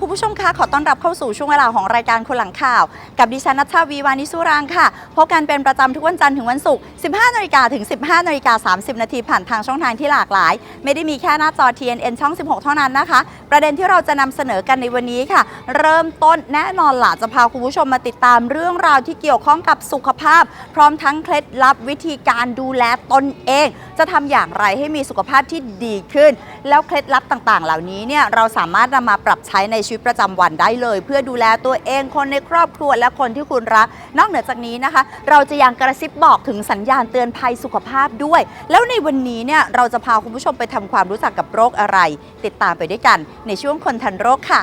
คุณผู้ชมคะขอต้อนรับเข้าสู่ช่วงเวลาของรายการคนหลังข่าว กับดิฉันนัชชาวีวานิสุรางค่ะพบกันเป็นประจำทุกวันจันทร์ถึงวันศุกร์ 15นาฬิกาถึง 15นาฬิกา30 นาทีผ่านทางช่องทางที่หลากหลาย ไม่ได้มีแค่หน้าจอ TNN ช่อง 16 เท่านั้นนะคะ ประเด็นที่เราจะนำเสนอกันในวันนี้ค่ะ เริ่มต้นแน่นอนหล่ะจะพาคุณผู้ชมมาติดตามเรื่องราวที่เกี่ยวข้องกับสุขภาพ พร้อมทั้งเคล็ดลับวิธีการดูแลตนเอง จะทำอย่างไรให้มีสุขภาพที่ดีขึ้น แล้วเคล็ดลับต่างๆ เหล่านี้เนี่ยเราสามารถนำมาปรับใช้ในชีวิตประจำวันได้เลย เพื่อดูแลตัวเองคนในครอบครัวและคนที่คุณรัก นอกเหนือจากนี้นะคะ เราจะยังกระซิบบอกถึงสัญญาณเตือนภัยสุขภาพด้วย แล้วในวันนี้เนี่ยเราจะพาคุณผู้ชมไปทำความรู้จักกับโรคอะไร ติดตามไปด้วยกันในช่วงคนทันโรคค่ะ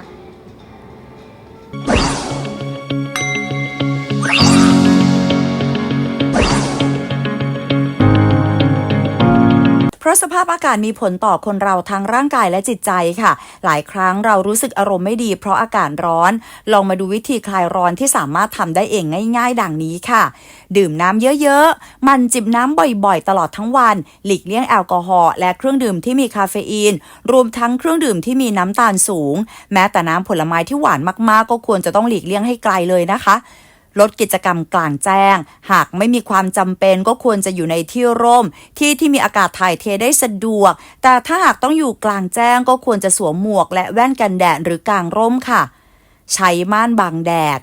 เพราะสภาพอากาศมีผลต่อคนเราทั้งร่างกายและจิตใจค่ะ หลายครั้งเรารู้สึกอารมณ์ไม่ดี เพราะอากาศร้อน ลองมาดูวิธีคลายร้อนที่สามารถทำได้เองง่าย ๆ ดังนี้ค่ะ ดื่มน้ำเยอะๆ มันจิบน้ำบ่อยๆ ตลอดทั้งวัน หลีกเลี่ยงแอลกอฮอล์และเครื่องดื่มที่มีคาเฟอีน รวมทั้งเครื่องดื่มที่มีน้ำตาลสูง แม้แต่น้ำผลไม้ที่หวานมากๆ ก็ควรจะต้องหลีกเลี่ยงให้ไกลเลยนะคะ ลดกิจกรรมกลางแจ้ง หากไม่มีความจำเป็นก็ควรจะอยู่ในที่ร่ม ที่ที่มีอากาศถ่ายเทได้สะดวก แต่ถ้าหากต้องอยู่กลางแจ้งก็ควรจะสวมหมวก และแว่นกันแดดหรือกางร่มค่ะ ใช้ม่านบังแดด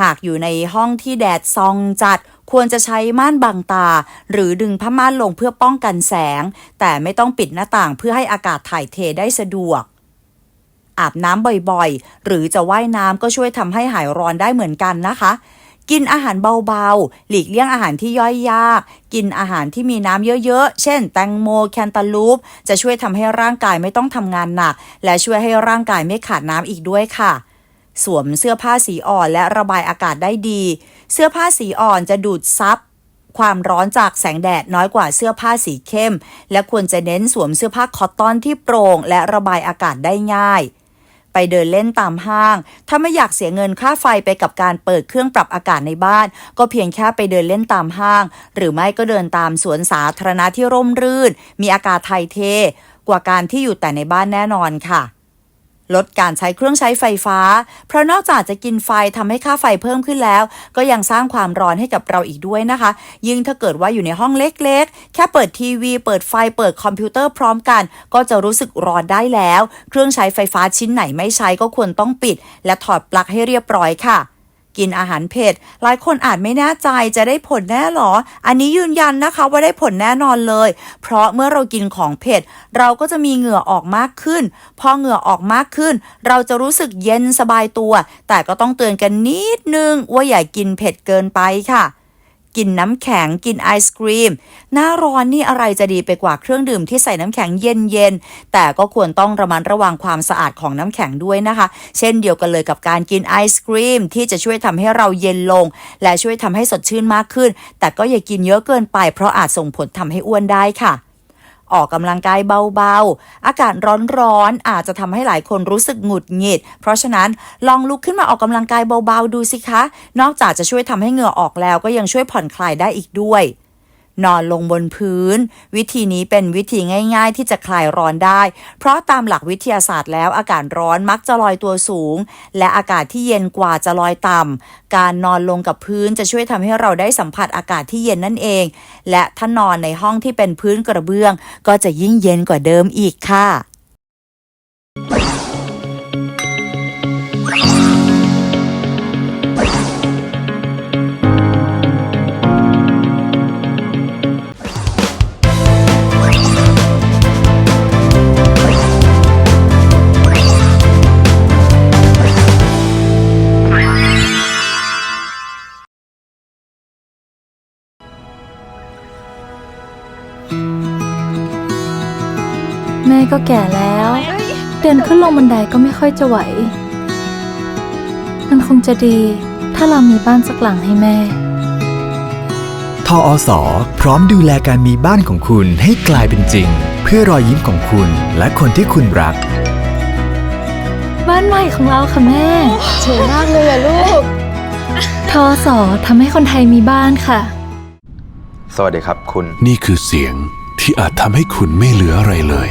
หากอยู่ในห้องที่แดดซองจัดควรจะใช้ม่านบังตา หรือดึงผ้าม่านลงเพื่อป้องกันแสง แต่ไม่ต้องปิดหน้าต่างเพื่อให้อากาศถ่ายเทได้สะดวก อาบน้ำบ่อยๆ หรือจะว่ายน้ำก็ช่วยทำให้หายร้อนได้เหมือนกันนะคะ กินอาหารเบาๆ หลีกเลี่ยงอาหารที่ย่อยยาก กินอาหารที่มีน้ำเยอะๆ เช่น แตงโม แคนตาลูป จะช่วยทำให้ร่างกายไม่ต้องทำงานหนัก และช่วยให้ร่างกายไม่ขาดน้ำอีกด้วยค่ะ สวมเสื้อผ้าสีอ่อนและระบายอากาศได้ดี เสื้อผ้าสีอ่อนจะดูดซับความร้อนจากแสงแดดน้อยกว่าเสื้อผ้าสีเข้ม และควรจะเน้นสวมเสื้อผ้าคอตตอนที่โปร่งและระบายอากาศได้ง่าย ไปเดินเล่นตามห้าง ถ้าไม่อยากเสียเงินค่าไฟไปกับการเปิดเครื่องปรับอากาศในบ้าน ก็เพียงแค่ไปเดินเล่นตามห้าง หรือไม่ก็เดินตามสวนสาธารณะที่ร่มรื่น มีอากาศไทยเท กว่าการที่อยู่แต่ในบ้านแน่นอนค่ะ ลดการใช้เครื่องใช้ไฟฟ้า เพราะนอกจากจะกินไฟทำให้ค่าไฟเพิ่มขึ้นแล้ว ก็ยังสร้างความร้อนให้กับเราอีกด้วยนะคะ ยิ่งถ้าเกิดว่าอยู่ในห้องเล็กๆ แค่เปิดทีวี เปิดไฟเปิดคอมพิวเตอร์พร้อมกัน ก็จะรู้สึกร้อนได้แล้ว เครื่องใช้ไฟฟ้าชิ้นไหนไม่ใช้ก็ควรต้องปิด และถอดปลั๊กให้เรียบร้อยค่ะ กินอาหารเผ็ด หลายคนอาจไม่แน่ใจจะได้ผลแน่หรอ อันนี้ยืนยันนะคะว่าได้ผลแน่นอนเลย เพราะเมื่อเรากินของเผ็ด เราก็จะมีเหงื่อออกมากขึ้น พอเหงื่อออกมากขึ้น เราจะรู้สึกเย็นสบายตัว แต่ก็ต้องเตือนกันนิดนึงว่าอย่ากินเผ็ดเกินไปค่ะ กินน้ำแข็งกินไอศครีม หน้าร้อนนี่อะไรจะดีไปกว่าเครื่องดื่มที่ใส่น้ำแข็งเย็นๆ แต่ก็ควรต้องระมัดระวังความสะอาดของน้ำแข็งด้วยนะคะ เช่นเดียวกันเลยกับการกินไอศครีม ที่จะช่วยทำให้เราเย็นลง และช่วยทำให้สดชื่นมากขึ้น แต่ก็อย่ากินเยอะเกินไปเพราะอาจส่งผลทำให้อ้วนได้ค่ะ ออกกำลังกายเบาๆ อากาศร้อนๆ อาจจะทำให้หลายคนรู้สึกหงุดหงิด เพราะฉะนั้นลองลุกขึ้นมาออกกำลังกายเบาๆ ดูสิคะ นอกจากจะช่วยทำให้เหงื่อออกแล้วก็ยังช่วยผ่อนคลายได้อีกด้วย นอนลงบนพื้น วิธีนี้เป็นวิธีง่าย ๆ ที่จะคลายร้อนได้ เพราะตามหลักวิทยาศาสตร์แล้วอากาศร้อนมักจะลอยตัวสูง และอากาศที่เย็นกว่าจะลอยต่ำการนอนลงกับพื้นจะช่วยทำให้เราได้สัมผัสอากาศที่เย็นนั่นเอง และถ้านอนในห้องที่เป็นพื้นกระเบื้อง ก็จะยิ่งเย็นกว่าเดิมอีกค่ะ ก็แก่แล้ว เดินขึ้นลงบันไดก็ไม่ค่อยจะไหว มันคงจะดี ถ้าเรามีบ้านสักหลังให้แม่ทออสอพร้อมดูแลการมีบ้านของคุณให้กลายเป็นจริง เพื่อรอยยิ้มของคุณและคนที่คุณรัก บ้านใหม่ของเราค่ะแม่สวยมากเลยอะลูกทอสอทำให้คนไทยมีบ้านค่ะ สวัสดีครับคุณ นี่คือเสียงที่อาจทำให้คุณไม่เหลืออะไรเลย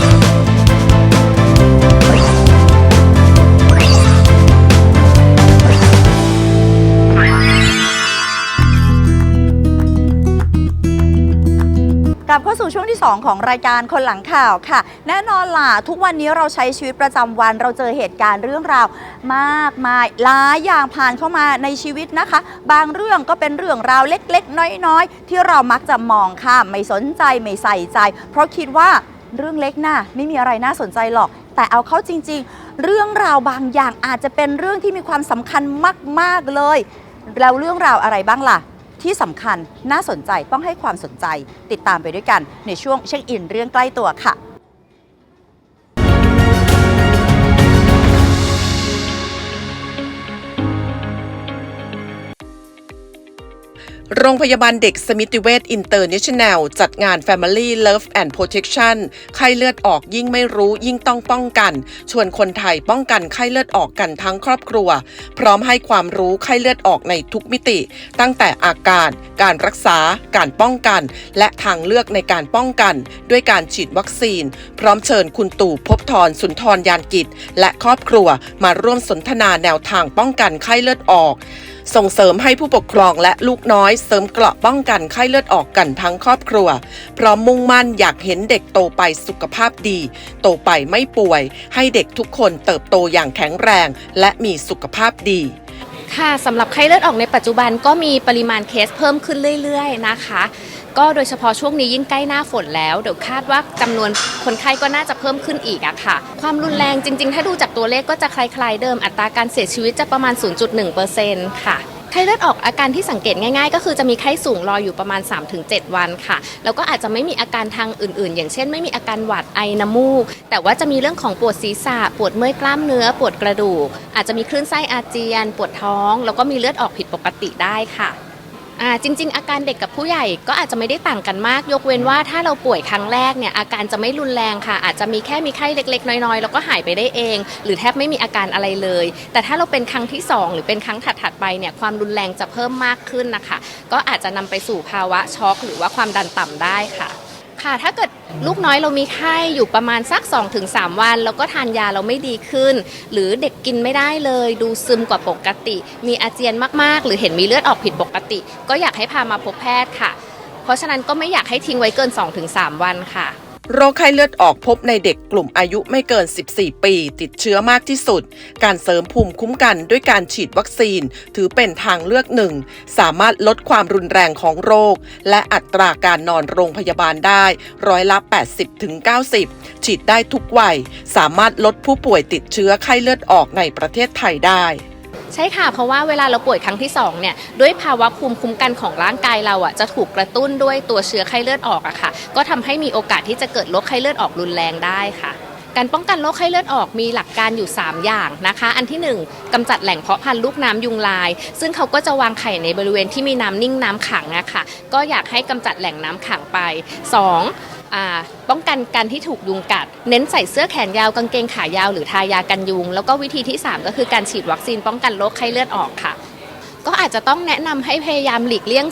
กลับเข้าสู่ช่วงที่ 2 ของรายการคนหลังข่าวค่ะ แน่นอนล่ะทุกวันนี้เราใช้ชีวิตประจำวัน เราเจอเหตุการณ์เรื่องราว มากมายหลายอย่างผ่านเข้ามาในชีวิตนะคะ บางเรื่องก็เป็นเรื่องราวเล็กๆ น้อยๆ ที่เรามักจะมองข้ามไม่สนใจไม่ใส่ใจ เพราะคิดว่าเรื่องเล็กน่ะไม่มีอะไรน่าสนใจหรอก แต่เอาเข้าจริง ๆ เรื่องราวบางอย่างอาจจะเป็นเรื่องที่มีความสำคัญมาก ๆเลย แล้วเรื่องราวอะไรบ้างล่ะ ที่สำคัญน่าสนใจต้องให้ความสนใจ ติดตามไปด้วยกันในช่วงเช็คอินเรื่องใกล้ตัวค่ะ โรงพยาบาลเด็กสมิติเวชอินเตอร์เนชั่นแนลจัดงาน Family Love and Protection ไข้เลือดออกยิ่งไม่รู้ยิ่งต้องป้องกัน ชวนคนไทยป้องกันไข้เลือดออกกันทั้งครอบครัว พร้อมให้ความรู้ไข้เลือดออกในทุกมิติ ตั้งแต่อาการ การรักษา การป้องกัน และทางเลือกในการป้องกัน ด้วยการฉีดวัคซีน พร้อมเชิญคุณตู่พบทรสุนทรยานกิจ และครอบครัวมาร่วมสนทนาแนวทางป้องกันไข้เลือดออกส่งเสริมให้ผู้ปกครองและลูกน้อยเสริมเกราะป้องกันไข้เลือดออกกันทั้งครอบครัว พร้อมมุ่งมั่นอยากเห็นเด็กโตไปสุขภาพดี โตไปไม่ป่วย ให้เด็กทุกคนเติบโตอย่างแข็งแรง และมีสุขภาพดีค่ะสำหรับไข้เลือดออกในปัจจุบันก็มีปริมาณเคสเพิ่มขึ้นเรื่อย ๆ นะคะ ก็โดยเฉพาะช่วงนี้ยิ่งใกล้หน้าฝนแล้วเดี๋ยวคาดว่าจำนวนคนไข้ก็น่าจะเพิ่มขึ้นอีกอะค่ะ ความรุนแรงจริง ๆ ถ้าดูจากตัวเลขก็จะคล้ายๆเดิมอัตราการเสียชีวิตจะประมาณ 0.1%ค่ะไข้เลือดออกอาการที่สังเกตง่ายๆ ก็คือจะมีไข้สูงรออยู่ประมาณ 3-7 วันค่ะ แล้วก็อาจจะไม่มีอาการทางอื่นๆ อย่างเช่นไม่มีอาการหวัดไอน้ำมูก แต่ว่าจะมีเรื่องของปวดศีรษะ ปวดเมื่อยกล้ามเนื้อ ปวดกระดูก อาจจะมีคลื่นไส้อาเจียน ปวดท้อง แล้วก็มีเลือดออกผิดปกติได้ค่ะ อ่าจริง ๆ อาการเด็กกับผู้ใหญ่ก็อาจจะไม่ได้ต่างกันมาก ยกเว้นว่าถ้าเราป่วยครั้งแรกเนี่ยอาการจะไม่รุนแรงค่ะ อาจจะมีแค่มีไข้เล็ก ๆ น้อยๆ แล้วก็หายไปได้เอง หรือแทบไม่มีอาการอะไรเลย แต่ถ้าเราเป็นครั้งที่สองหรือเป็นครั้งถัดๆไปเนี่ยความรุนแรงจะเพิ่มมากขึ้นนะคะ ก็อาจจะนำไปสู่ภาวะช็อกหรือว่าความดันต่ำได้ค่ะ ค่ะ ถ้าเกิดลูกน้อยเรามีไข้อยู่ประมาณสัก 2-3 วัน แล้วก็ทานยาเราไม่ดีขึ้น หรือเด็กกินไม่ได้เลย ดูซึมกว่าปกติ มีอาเจียนมากๆ หรือเห็นมีเลือดออกผิดปกติ ก็อยากให้พามาพบแพทย์ค่ะ เพราะฉะนั้นก็ไม่อยากให้ทิ้งไว้เกิน 2-3 วันค่ะ โรคไข้เลือดออกพบในเด็กกลุ่มอายุไม่เกิน 14 ปี ติดเชื้อมากที่สุด การเสริมภูมิคุ้มกันด้วยการฉีดวัคซีน ถือเป็นทางเลือกหนึ่ง สามารถลดความรุนแรงของโรค และอัตราการนอนโรงพยาบาลได้ร้อยละ 80-90 ฉีดได้ทุกวัย สามารถลดผู้ป่วยติดเชื้อไข้เลือดออกในประเทศไทยได้ ใช่ค่ะ เพราะว่าเวลาเราป่วยครั้งที่2เนี่ยด้วยภาวะภูมิคุ้มกันของร่างกายเราอะจะถูกกระตุ้นด้วยตัวเชื้อไข้เลือดออกอะค่ะ ก็ทำให้มีโอกาสที่จะเกิดโรคไข้เลือดออกรุนแรงได้ค่ะการป้องกันโรคไข้เลือดออกมีหลักการอยู่ 3 อย่างนะคะ อันที่ 1กำจัดแหล่งเพาะพันธุ์ลูกน้ำยุงลาย ซึ่งเขาก็จะวางไข่ในบริเวณที่มีน้ำนิ่งน้ำขังอะค่ะ ก็อยากให้กำจัดแหล่งน้ำขังไป 2. ป้องกันการที่ถูกยุงกัด เน้นใส่เสื้อแขนยาวกางเกงขายาวหรือทายากันยุง แล้วก็วิธีที่ 3 ก็คือการฉีดวัคซีนป้องกันโรคไข้เลือดออกค่ะ ก็อาจจะต้องแนะนำให้พยายามหลีกเลี่ยง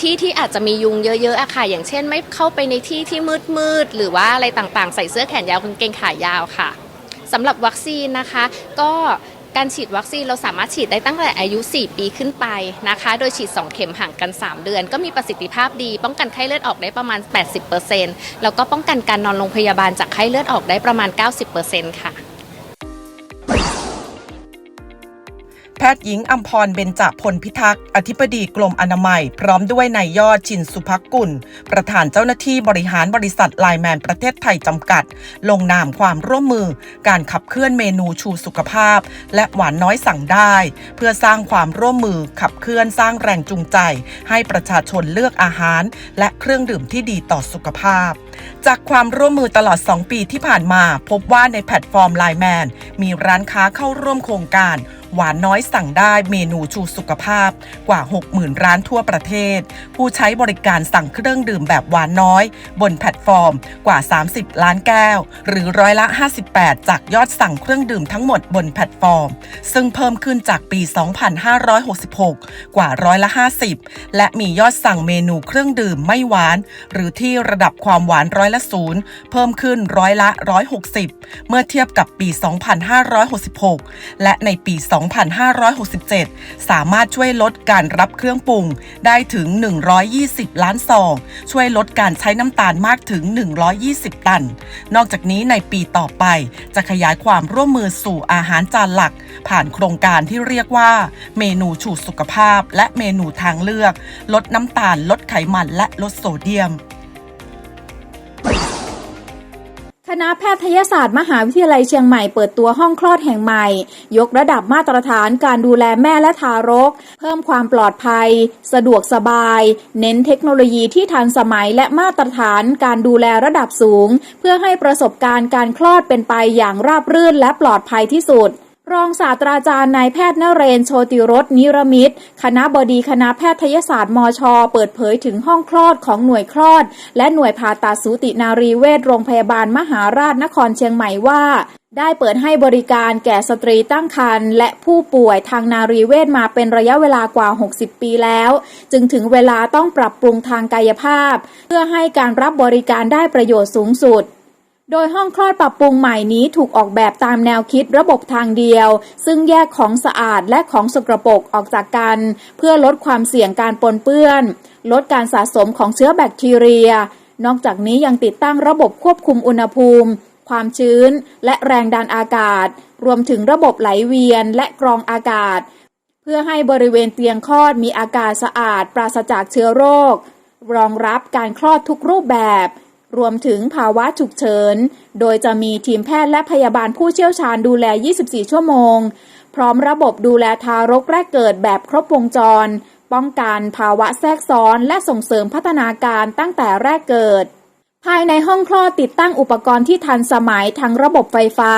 ที่ที่อาจจะมียุงเยอะๆอะค่ะ อย่างเช่น ไม่เข้าไปในที่ที่มืดๆหรือว่าอะไรต่างๆ ใส่เสื้อแขนยาวกางเกงขายาวค่ะสำหรับวัคซีนนะคะ ก็ การฉีดวัคซีนเราสามารถฉีดได้ตั้งแต่อายุ 4 ปีขึ้นไปนะคะ โดยฉีด 2 เข็มห่างกัน 3 เดือน ก็มีประสิทธิภาพดี ป้องกันไข้เลือดออกได้ประมาณ 80%แล้วก็ป้องกันการนอนโรงพยาบาลจากไข้เลือดออกได้ประมาณ 90%ค่ะ ทย์หญิงอัมพรเบญจพลพิทักษ์ อธิบดีกรมอนามัย พร้อมด้วยนายยอดชินสุภักุล ประธานเจ้าหน้าที่บริหารบริษัทไลแมนประเทศไทยจำกัด ลงนามความร่วมมือ การขับเคลื่อนเมนูชูสุขภาพ และหวานน้อยสั่งได้ เพื่อสร้างความร่วมมือขับเคลื่อนสร้างแรงจูงใจ ให้ประชาชนเลือกอาหาร และเครื่องดื่มที่ดีต่อสุขภาพ จากความร่วมมือตลอด 2 ปีที่ผ่านมา พบว่าในแพลตฟอร์ม Line Man มีร้านค้าเข้าร่วมโครงการ หวานน้อยสั่งได้เมนูชูสุขภาพกว่า 60,000 ร้านทั่วประเทศ ผู้ใช้บริการสั่งเครื่องดื่มแบบหวานน้อย บนแพลตฟอร์มกว่า 30 ล้านแก้ว หรือร้อยละ 58 จากยอดสั่งเครื่องดื่มทั้งหมดบนแพลตฟอร์ม ซึ่งเพิ่มขึ้นจากปี 2566 กว่าร้อยละ 50 และมียอดสั่งเมนูเครื่องดื่มไม่หวาน หรือที่ระดับความหวานร้อยละศูนย์เพิ่มขึ้นร้อยละ 160 เมื่อเทียบกับปี 2566 และในปี2567 สามารถช่วยลดการรับเครื่องปรุงได้ถึง 120 ล้านซอง ช่วยลดการใช้น้ำตาลมากถึง 120 ตัน นอกจากนี้ในปีต่อไป จะขยายความร่วมมือสู่อาหารจานหลัก ผ่านโครงการที่เรียกว่า เมนูชูดสุขภาพ และเมนูทางเลือก ลดน้ำตาล ลดไขมันและลดโซเดียม คณะแพทยศาสตร์มหาวิทยาลัยเชียงใหม่เปิดตัวห้องคลอดแห่งใหม่ ยกระดับมาตรฐานการดูแลแม่และทารก เพิ่มความปลอดภัย สะดวกสบาย เน้นเทคโนโลยีที่ทันสมัยและมาตรฐานการดูแลระดับสูง เพื่อให้ประสบการณ์การคลอดเป็นไปอย่างราบรื่นและปลอดภัยที่สุด รองศาสตราจารย์นายแพทย์นเรนโชติรสนิรมิตร คณะบดีคณะแพทยศาสตร์มช เปิดเผยถึงห้องคลอดของหน่วยคลอด และหน่วยผ่าตัดสูตินารีเวชโรงพยาบาลมหาราชนครเชียงใหม่ว่าได้เปิดให้บริการแก่สตรีตั้งครรภ์และผู้ป่วยทางนารีเวชมาเป็นระยะเวลากว่า 60 ปีแล้ว จึงถึงเวลาต้องปรับปรุงทางกายภาพ เพื่อให้การรับบริการได้ประโยชน์สูงสุด โดยห้องคลอดปรับปรุงใหม่นี้ถูกออกแบบตามแนวคิดระบบทางเดียว ซึ่งแยกของสะอาดและของสกรปรกออกจากกัน เพื่อลดความเสี่ยงการปนเปื้อน ลดการสะสมของเชื้อแบคทีเรีย นอกจากนี้ยังติดตั้งระบบควบคุมอุณหภูมิ ความชื้น และแรงดันอากาศ รวมถึงระบบไหลเวียนและกรองอากาศ เพื่อให้บริเวณเตียงคลอดมีอากาศสะอาด ปราศจากเชื้อโรค รองรับการคลอดทุกรูปแบบ รวมถึงภาวะฉุกเฉิน โดยจะมีทีมแพทย์และพยาบาลผู้เชี่ยวชาญดูแล 24 ชั่วโมง พร้อมระบบดูแลทารกแรกเกิดแบบครบวงจร ป้องกันภาวะแทรกซ้อนและส่งเสริมพัฒนาการตั้งแต่แรกเกิด ภายในห้องคลอดติดตั้งอุปกรณ์ที่ทันสมัยทั้งระบบไฟฟ้า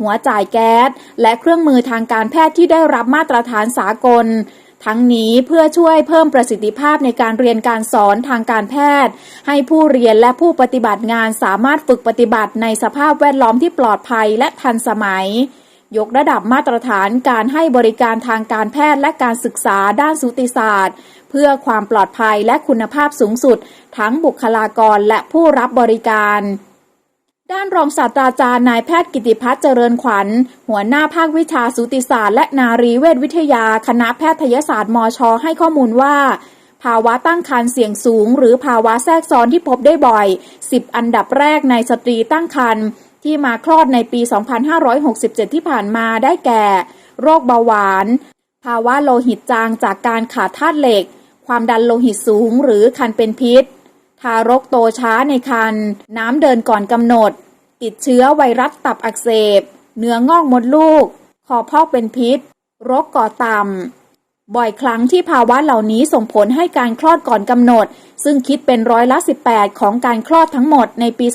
หัวจ่ายแก๊ส และเครื่องมือทางการแพทย์ที่ได้รับมาตรฐานสากล ทั้งนี้เพื่อช่วยเพิ่มประสิทธิภาพในการเรียนการสอนทางการแพทย์ ให้ผู้เรียนและผู้ปฏิบัติงานสามารถฝึกปฏิบัติในสภาพแวดล้อมที่ปลอดภัยและทันสมัย ยกระดับมาตรฐานการให้บริการทางการแพทย์และการศึกษาด้านสูติศาสตร์ เพื่อความปลอดภัยและคุณภาพสูงสุด ทั้งบุคลากรและผู้รับบริการ ด้านรองศาสตราจารย์นายแพทย์กิติพัฒน์เจริญขวัญ หัวหน้าภาควิชาสูติศาสตร์และนารีเวชวิทยาคณะแพทยศาสตร์มช ให้ข้อมูลว่า ภาวะตั้งครรภ์เสี่ยงสูง หรือภาวะแทรกซ้อนที่พบได้บ่อย 10 อันดับแรกในสตรีตั้งครรภ์ที่มาคลอดในปี 2567 ที่ผ่านมาได้แก่ โรคเบาหวาน ภาวะโลหิตจางจากการขาดธาตุเหล็ก ความดันโลหิตสูงหรือคันเป็นพิษ ทารกโตช้าในครรภ์น้ำเดินก่อนกำหนด ติดเชื้อไวรัสตับอักเสบ เนื้องอกมดลูก คอพอกเป็นพิษรคก่อต่ำ บ่อยครั้งที่ภาวะเหล่านี้ส่งผลให้การคลอดก่อนกำหนด ซึ่งคิดเป็นร้อยละ 18 ของการคลอดทั้งหมดในปี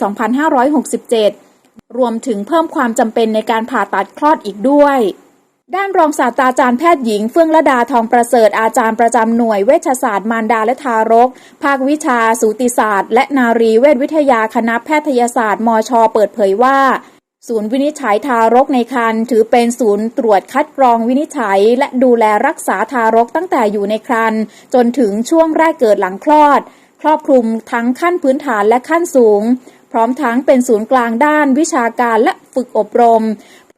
2567 รวมถึงเพิ่มความจำเป็นในการผ่าตัดคลอดอีกด้วย ด้านรองศาสตราจารย์แพทย์หญิงเฟื่องระดาทองประเสริฐอาจารย์ประจำหน่วยเวชศาสตร์มารดาและทารก ภาควิชา สูติศาสตร์ และนารีเวชวิทยาคณะแพทยศาสตร์มช เปิดเผยว่า ศูนย์วินิจฉัยทารกในครรภ์ถือเป็นศูนย์ตรวจคัดกรองวินิจฉัย และดูแลรักษาทารกตั้งแต่อยู่ในครรภ์จนถึงช่วงแรกเกิดหลังคลอด ครอบคลุมทั้งขั้นพื้นฐานและขั้นสูงพร้อมทั้งเป็นศูนย์กลางด้านวิชาการและฝึกอบรม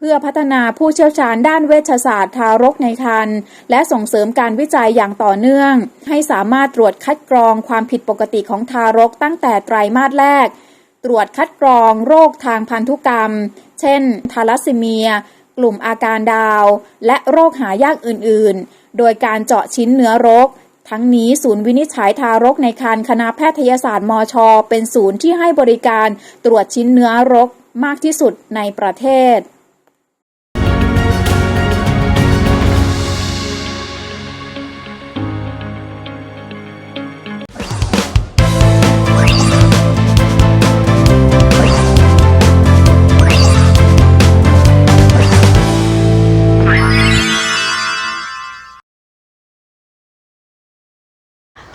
พื่อพัฒนาผู้เชี่ยวชาญด้านเวชศาสตร์ทารกในครรภ์และส่งเสริมการวิจัยอย่างต่อเนื่อง ให้สามารถตรวจคัดกรองความผิดปกติของทารกตั้งแต่ไตรมาสแรก ตรวจคัดกรองโรคทางพันธุกรรม เช่น ทาลัสซีเมีย กลุ่มอาการดาว และโรคหายากอื่นๆ โดยการเจาะชิ้นเนื้อรก ทั้งนี้ศูนย์วินิจฉัยทารกในครรภ์คณะแพทยศาสตร์มช เป็นศูนย์ที่ให้บริการตรวจชิ้นเนื้อรกมากที่สุดในประเทศ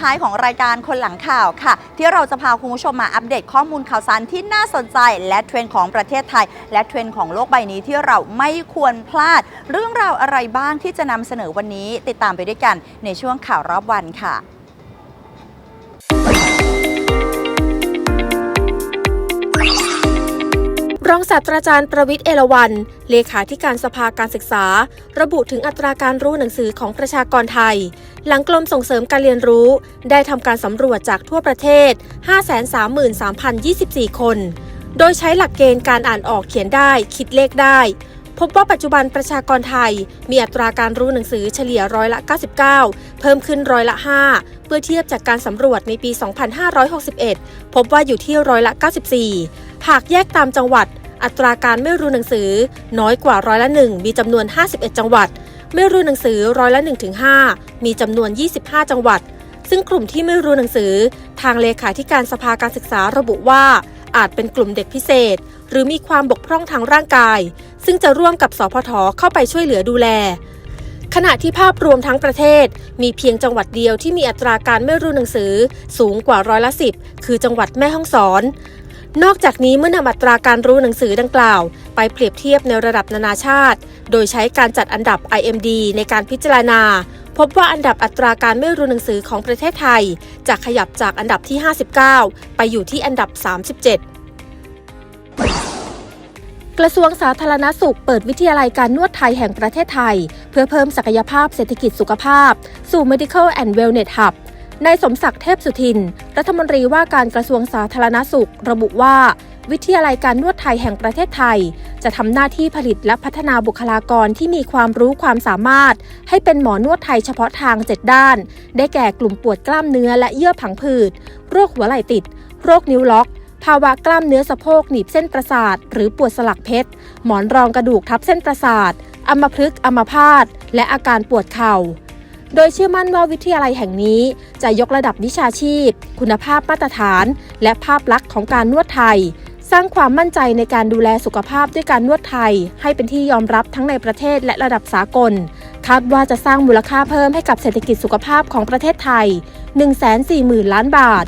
ท้ายของรายการคนหลังข่าวค่ะ ที่เราจะพาคุณผู้ชมมาอัปเดตข้อมูลข่าวสารที่น่าสนใจ และเทรนด์ของประเทศไทย และเทรนด์ของโลกใบนี้ที่เราไม่ควรพลาด เรื่องราวอะไรบ้างที่จะนำเสนอวันนี้ ติดตามไปด้วยกันในช่วงข่าวรอบวันค่ะ รองศาสตราจารย์ประวิทย์เอราวันเลขาธิการสภาการศึกษา ระบุถึงอัตราการรู้หนังสือของประชากรไทย หลังกรมส่งเสริมการเรียนรู้ ได้ทำการสำรวจจากทั่วประเทศ 533,024 คน โดยใช้หลักเกณฑ์การอ่านออกเขียนได้คิดเลขได้ พบว่าปัจจุบันประชากรไทย มีอัตราการรู้หนังสือเฉลี่ยร้อยละ 99 เพิ่มขึ้นร้อยละ 5เมื่อเทียบจากการสำรวจในปี 2561 พบว่าอยู่ที่ร้อยละ 94 หากแยกตามจังหวัด อัตราการไม่รู้หนังสือ น้อยกว่าร้อยละ1มีจำนวน 51 จังหวัด ไม่รู้หนังสือร้อยละ1ถึง5มีจำนวน 25 จังหวัด ซึ่งกลุ่มที่ไม่รู้หนังสือ ทางเลขาธิการสภาการศึกษาระบุว่า อาจเป็นกลุ่มเด็กพิเศษ หรือมีความบกพร่องทางร่างกาย ซึ่งจะร่วมกับสพทเข้าไปช่วยเหลือดูแลขณะที่ภาพรวมทั้งประเทศ มีเพียงจังหวัดเดียวที่มีอัตราการไม่รู้หนังสือ สูงกว่าร้อยละสิบคือจังหวัดแม่ฮ่องสอน นอกจากนี้เมื่อนำอัตราการรู้หนังสือดังกล่าว ไปเปรียบเทียบในระดับนานาชาติ โดยใช้การจัดอันดับ IMD ในการพิจารณา พบว่าอันดับอัตราการไม่รู้หนังสือของประเทศไทย จะขยับจากอันดับที่ 59 ไปอยู่ที่อันดับ 37กระทรวงสาธารณสุขเปิดวิทยาลัยการนวดไทยแห่งประเทศไทย เพื่อเพิ่มศักยภาพเศรษฐกิจสุขภาพ สู่ Medical and Wellness Hub นายสมศักดิ์เทพสุทิน รัฐมนตรีว่าการกระทรวงสาธารณสุข ระบุว่า วิทยาลัยการนวดไทยแห่งประเทศไทย จะทำหน้าที่ผลิตและพัฒนาบุคลากรที่มีความรู้ความสามารถ ให้เป็นหมอนวดไทยเฉพาะทาง 7 ด้าน ได้แก่กลุ่มปวดกล้ามเนื้อและเยื่อผังผืด โรคหัวไหล่ติด โรคนิ้วล็อกภาวะกล้ามเนื้อสะโพกหนีบเส้นประสาท หรือปวดสลักเพชร หมอนรองกระดูกทับเส้นประสาทอัมพฤกษ์อัมพาตและอาการปวดเข่า โดยเชื่อมั่นว่าวิทยาลัยแห่งนี้จะยกระดับวิชาชีพ คุณภาพมาตรฐาน และภาพลักษณ์ของการนวดไทย สร้างความมั่นใจในการดูแลสุขภาพด้วยการนวดไทย ให้เป็นที่ยอมรับทั้งในประเทศและระดับสากล คาดว่าจะสร้างมูลค่าเพิ่มให้กับเศรษฐกิจสุขภาพของประเทศไทย 140,000 ล้านบาท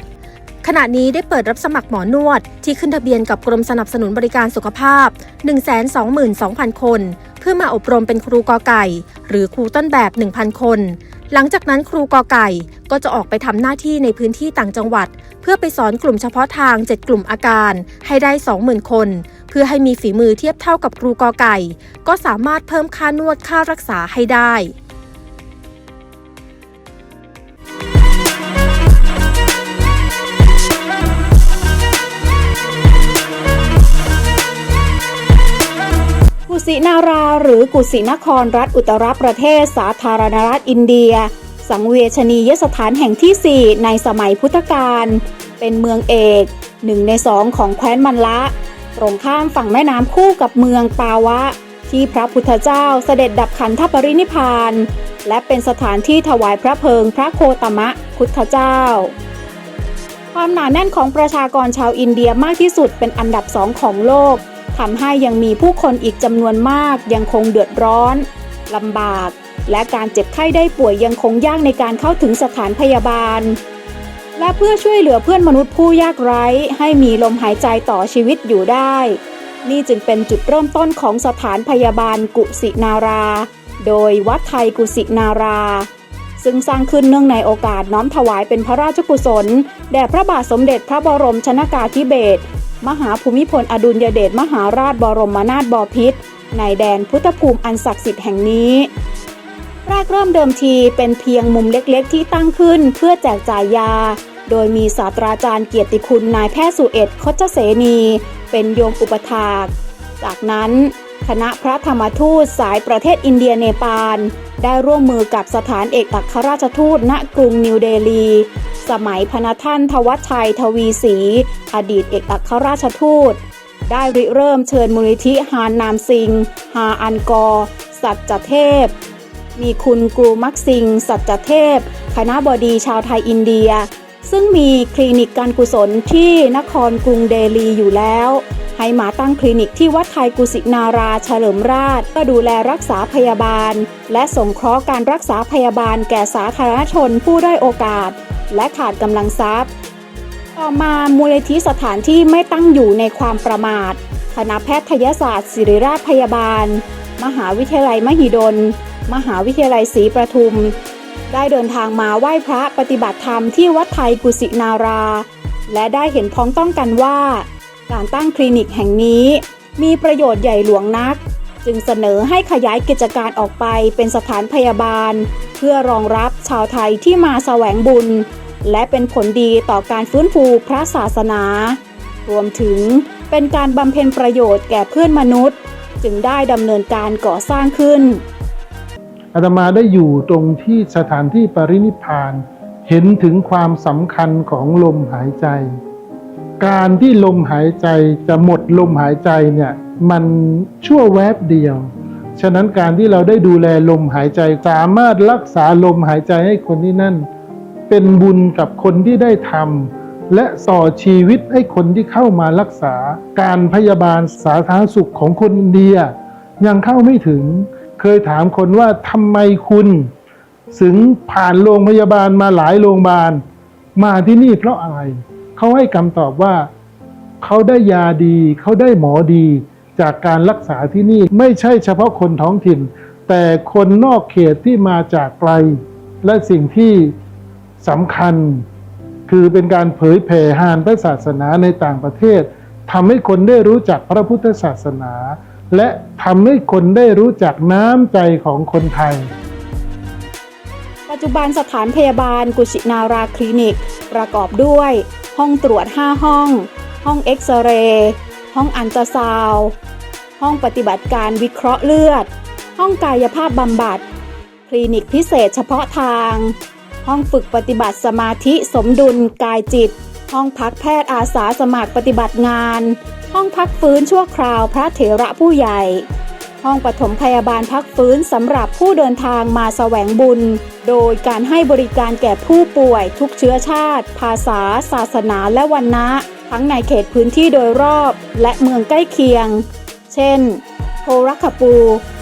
ขณะนี้ได้เปิดรับสมัครหมอนวด ที่ขึ้นทะเบียนกับกรมสนับสนุนบริการสุขภาพ 122,200 คน เพื่อมาอบรมเป็นครูกอไก่ หรือครูต้นแบบ 1,000 คน หลังจากนั้นครูกอไก่ก็จะออกไปทำหน้าที่ในพื้นที่ต่างจังหวัด เพื่อไปสอนกลุ่มเฉพาะทาง 7 กลุ่มอาการให้ได้ 20,000 คน เพื่อให้มีฝีมือเทียบเท่ากับครูกอไก่ ก็สามารถเพิ่มค่านวดค่ารักษาให้ได้ กุสินาราหรือกุสินครรัฐอุตรประเทศสาธารณรัฐอินเดีย สังเวชนียสถานแห่งที่ 4 ในสมัยพุทธกาลเป็นเมืองเอกหนึ่งในสองของแคว้นมันละ ตรงข้ามฝั่งแม่น้ำคู่กับเมืองปาวะ ที่พระพุทธเจ้าเสด็จดับขันธปรินิพพาน และเป็นสถานที่ถวายพระเพลิงพระโคตมะพุทธเจ้า ความหนาแน่นของประชากรชาวอินเดียมากที่สุดเป็นอันดับสองของโลก ทำให้ยังมีผู้คนอีกจำนวนมากยังคงเดือดร้อนลำบาก และการเจ็บไข้ได้ป่วยยังคงยากในการเข้าถึงสถานพยาบาล และเพื่อช่วยเหลือเพื่อนมนุษย์ผู้ยากไร้ ให้มีลมหายใจต่อชีวิตอยู่ได้ นี่จึงเป็นจุดเริ่มต้นของสถานพยาบาลกุสินารา โดยวัดไทยกุสินาราซึ่งสร้างขึ้นเนื่องในโอกาสน้อมถวายเป็นพระราชกุศล แด่พระบาทสมเด็จพระบรมชนากาธิเบศร มหาภูมิพลอดุลยเดชมหาราชบรมนาถบพิตรในแดนพุทธภูมิอันศักดิ์สิทธิ์แห่งนี้แรกเริ่มเดิมทีเป็นเพียงมุมเล็กๆ ที่ตั้งขึ้นเพื่อแจกจ่ายยา โดยมีศาสตราจารย์เกียรติคุณนายแพทย์สุเอ็ดคชเสนี เป็นโยมอุปถาก จากนั้น คณะพระธรรมทูตสายประเทศอินเดียเนปาล ได้ร่วมมือกับสถานเอกอัครราชทูตณกรุงนิวเดลี สมัยพนท่านทวัชชัยทวีศรีอดีตเอกอัครราชทูต ได้ริเริ่มเชิญมูลนิธิฮานนามซิง ฮาอันกอร์สัจจเทพ มีคุณกรูมักซิง สัจจเทพ คณะบดีชาวไทยอินเดีย ซึ่งมีคลินิกการกุศลที่นครกรุงเดลีอยู่แล้วให้มาตั้งคลินิกที่วัดไทยกุสินาราเฉลิมราชก็ดูแลรักษาพยาบาล และสงเคราะห์การรักษาพยาบาลแก่สาธารณชนผู้ได้อยโอกาส และขาดกำลังทรัพย์ ต่อมามูลนิธิสถานที่ไม่ตั้งอยู่ในความประมาทคณะแพทยศาสตร์ ศิริราชพยาบาล มหาวิทยาลัยมหิดล มหาวิทยาลัยศรีประทุม ได้เดินทางมาไหว้พระปฏิบัติธรรมที่วัดไทยกุสินารา และได้เห็นพ้องต้องกันว่า การตั้งคลินิกแห่งนี้มีประโยชน์ใหญ่หลวงนัก จึงเสนอให้ขยายกิจการออกไปเป็นสถานพยาบาล เพื่อรองรับชาวไทยที่มาแสวงบุญ และเป็นผลดีต่อการฟื้นฟูพระศาสนา รวมถึงเป็นการบำเพ็ญประโยชน์แก่เพื่อนมนุษย์ จึงได้ดำเนินการก่อสร้างขึ้น อาตมาได้อยู่ตรงที่สถานที่ปรินิพาน เห็นถึงความสำคัญของลมหายใจ การที่ลมหายใจจะหมดลมหายใจเนี่ยมันชั่วแวบเดียว ฉะนั้นการที่เราได้ดูแลลมหายใจสามารถรักษาลมหายใจให้คนที่นั่น เป็นบุญกับคนที่ได้ทำและต่อชีวิตให้คนที่เข้ามารักษา การพยาบาลสาธารณสุขของคนอินเดียยังเข้าไม่ถึง เคยถามคนว่าทำไมคุณถึงผ่านโรงพยาบาลมาหลายโรงพยาบาล มาที่นี่เพราะอะไร เขาให้คำตอบว่าเขาได้ยาดี เขาได้หมอดี จากการรักษาที่นี่ไม่ใช่เฉพาะคนท้องถิ่น แต่คนนอกเขตที่มาจากไกล และสิ่งที่สำคัญ คือเป็นการเผยแผ่หานพระศาสนาในต่างประเทศทำให้คนได้รู้จักพระพุทธศาสนา และทำให้คนได้รู้จักน้ำใจของคนไทย ปัจจุบันสถานพยาบาลกุชินาราคลินิก ประกอบด้วย ห้องตรวจ 5 ห้อง ห้องเอ็กซเรย์ห้องอันตราซาวห้องปฏิบัติการวิเคราะห์เลือด ห้องกายภาพบำบัด คลินิกพิเศษเฉพาะทาง ห้องฝึกปฏิบัติสมาธิสมดุลกายจิต ห้องพักแพทย์อาสาสมัครปฏิบัติงาน ห้องพักฟื้นชั่วคราวพระเถระผู้ใหญ่ ห้องปฐมพยาบาลพักฟื้นสำหรับผู้เดินทางมาแสวงบุญ โดยการให้บริการแก่ผู้ป่วยทุกเชื้อชาติ ภาษา ศาสนาและวันนะทั้งในเขตพื้นที่โดยรอบและเมืองใกล้เคียง เช่น โทรัคปู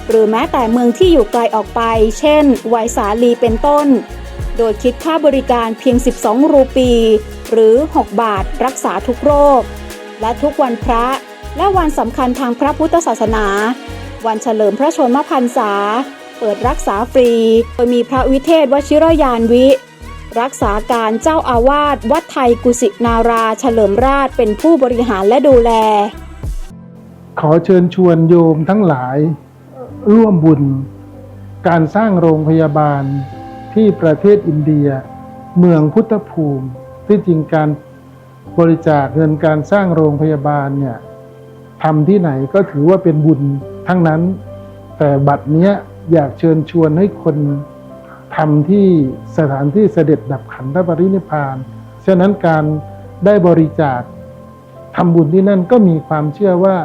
หรือแม้แต่เมืองที่อยู่ไกลออกไป เช่น ไวสาลีเป็นต้น โดยคิดค่าบริการเพียง 12 รูปี หรือ 6 บาทรักษาทุกโรค และทุกวันพระและวันสำคัญทางพระพุทธศาสนา วันเฉลิมพระชนมพรรษา เปิดรักษาฟรี โดยมีพระวิเทศวชิรยานวิ รักษาการเจ้าอาวาสวัดไทยกุสินาราเฉลิมราชเป็นผู้บริหารและดูแล ขอเชิญชวนโยมทั้งหลาย ร่วมบุญ การสร้างโรงพยาบาลที่ประเทศอินเดีย เมืองพุทธภูมิ ที่จริงการบริจาคเงินการสร้างโรงพยาบาลเนี่ยทำที่ไหนก็ถือว่าเป็นบุญทั้งนั้น แต่บัดเนี้ยอยากเชิญชวนให้คนทำที่สถานที่เสด็จดับขันธปรินิพพาน ฉะนั้นการได้บริจาคทำบุญที่นั่นก็มีความเชื่อว่า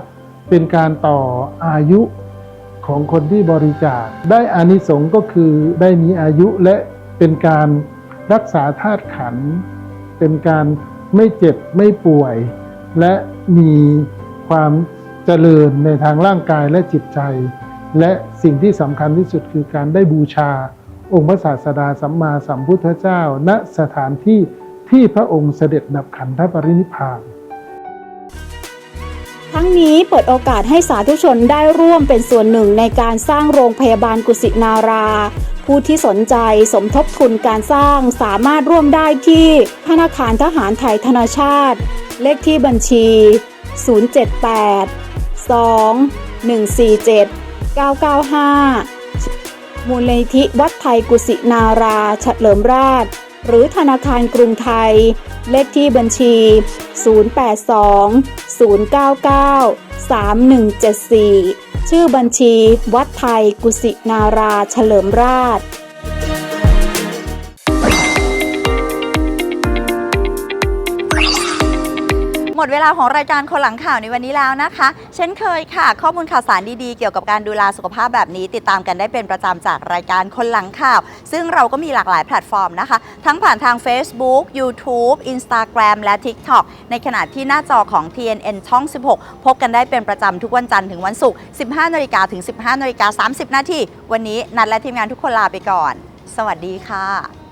เป็นการต่ออายุของคนที่บริจาค ได้อานิสงส์ก็คือได้มีอายุและเป็นการรักษาธาตุขันธ์ เป็นการไม่เจ็บไม่ป่วย และมีความเจริญในทางร่างกายและจิตใจ และสิ่งที่สำคัญที่สุดคือการได้บูชา องค์พระศาสดาสัมมาสัมพุทธเจ้า ณสถานที่ที่พระองค์เสด็จดับขันธปรินิพพานทั้งนี้เปิดโอกาสให้สาธุชนได้ร่วมเป็นส่วนหนึ่งในการสร้างโรงพยาบาลกุสินารา ผู้ที่สนใจสมทบทุนการสร้างสามารถร่วมได้ที่ธนาคารทหารไทยธนาชาติ เลขที่บัญชี 078 2 147 995 มูลนิธิวัดไทยกุสินาราฉเฉลิมราช หรือธนาคารกรุงไทย เลขที่บัญชี 082 099 3174 ชื่อบัญชี วัดไทย กุสินารา เฉลิมราช หมดเวลาของรายการคนหลังข่าวในวันนี้แล้วนะคะ เช่นเคยค่ะ ข้อมูลข่าวสารดีๆ เกี่ยวกับการดูแลสุขภาพแบบนี้ ติดตามกันได้เป็นประจำจากรายการคนหลังข่าว ซึ่งเราก็มีหลากหลายแพลตฟอร์มนะคะ ทั้งผ่านทาง Facebook YouTube Instagram และ TikTok ในขณะที่หน้าจอของ TNN ช่อง 16 พบกันได้เป็นประจำทุกวันจันทร์ถึงวันศุกร์ 15นาฬิกาถึง 15นาฬิกา30 นาทีวันนี้นัดและทีมงานทุกคนลาไปก่อน สวัสดีค่ะ